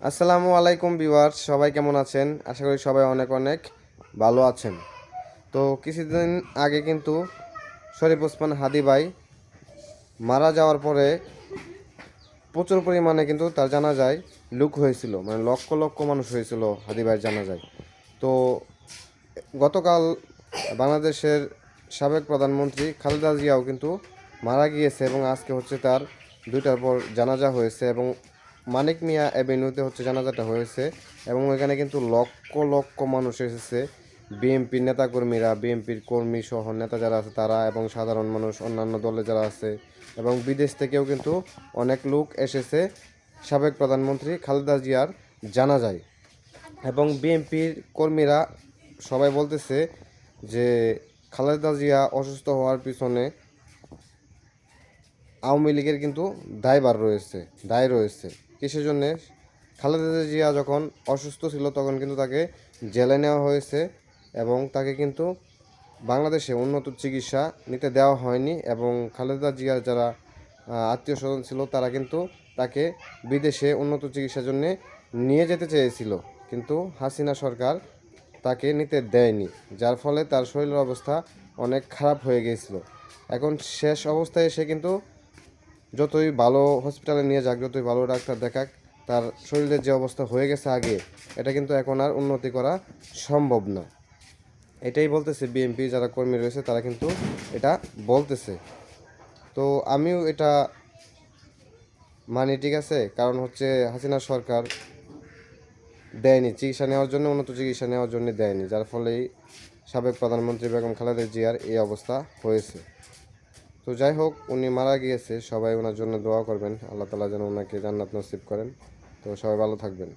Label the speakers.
Speaker 1: আসসালামু আলাইকুম বিওয়ার্স সবাই কেমন আছেন? আশা করি সবাই অনেক অনেক ভালো আছেন। তো কিছুদিন আগে কিন্তু শরীফ ওসমান হাদি ভাই মারা যাওয়ার পরে প্রচুর পরিমাণে কিন্তু তার জানা যায় লুক হয়েছিল মানে লক্ষ লক্ষ মানুষ হয়েছিল হাদি ভাইয়ের জানা যায় তো গতকাল বাংলাদেশের সাবেক প্রধানমন্ত্রী খালেদা জিয়াও কিন্তু মারা গিয়েছে এবং আজকে হচ্ছে তার দুইটার পর জানাজা হয়েছে এবং মানিক মিয়া অ্যাভিনিউতে হচ্ছে জানাজাটা হয়েছে এবং এখানে কিন্তু লক্ষ লক্ষ মানুষ এসেছে। বিএনপির নেতাকর্মীরা, বিএনপির কর্মী সহ নেতা যারা আছে তারা এবং সাধারণ মানুষ, অন্যান্য দলে যারা আছে এবং বিদেশ থেকেও কিন্তু অনেক লোক এসেছে। সাবেক প্রধানমন্ত্রী খালেদা জিয়ার জানা যায় এবং বিএনপির কর্মীরা সবাই বলতেছে যে খালেদা জিয়া অসুস্থ হওয়ার পিছনে আওয়ামী লীগের কিন্তু দায়ভার রয়েছে, দায় রয়েছে। কিসের জন্যে? খালেদা জিয়া যখন অসুস্থ ছিল, তখন কিন্তু তাকে জেলে নেওয়া হয়েছে এবং তাকে কিন্তু বাংলাদেশে উন্নত চিকিৎসা নিতে দেওয়া হয়নি এবং খালেদা জিয়ার যারা আত্মীয় স্বজন ছিল, তারা কিন্তু তাকে বিদেশে উন্নত চিকিৎসার জন্য নিয়ে যেতে চেয়েছিল। কিন্তু হাসিনা সরকার তাকে নিতে দেয়নি, যার ফলে তার শরীরের অবস্থা অনেক খারাপ হয়ে গিয়েছিল এখন শেষ অবস্থায় সে কিন্তু যতই ভালো হসপিটালে নিয়ে যাক, যতই ভালো ডাক্তার দেখাক, তার শরীরের যে অবস্থা হয়ে গেছে আগে, এটা কিন্তু এখন আর উন্নতি করা সম্ভব না। এটাই বলতেছে বিএনপি যারা কর্মী রয়েছে, তারা কিন্তু এটা বলতেছে। তো আমিও এটা মানি, ঠিক আছে? কারণ হচ্ছে হাসিনা সরকার দেয়নি, চিকিৎসা নেওয়ার জন্য, উন্নত চিকিৎসা নেওয়ার জন্য দেয়নি, যার ফলেই সাবেক প্রধানমন্ত্রী বেগম খালেদা জিয়ার এই অবস্থা হয়েছে। তো যাই হোক, উনি মারা গিয়েছে, সবাই ওনার জন্য দোয়া করবেন। আল্লাহ তালা যেন ওনাকে জান্নাত নসিব করেন। তো সবাই ভালো থাকবেন।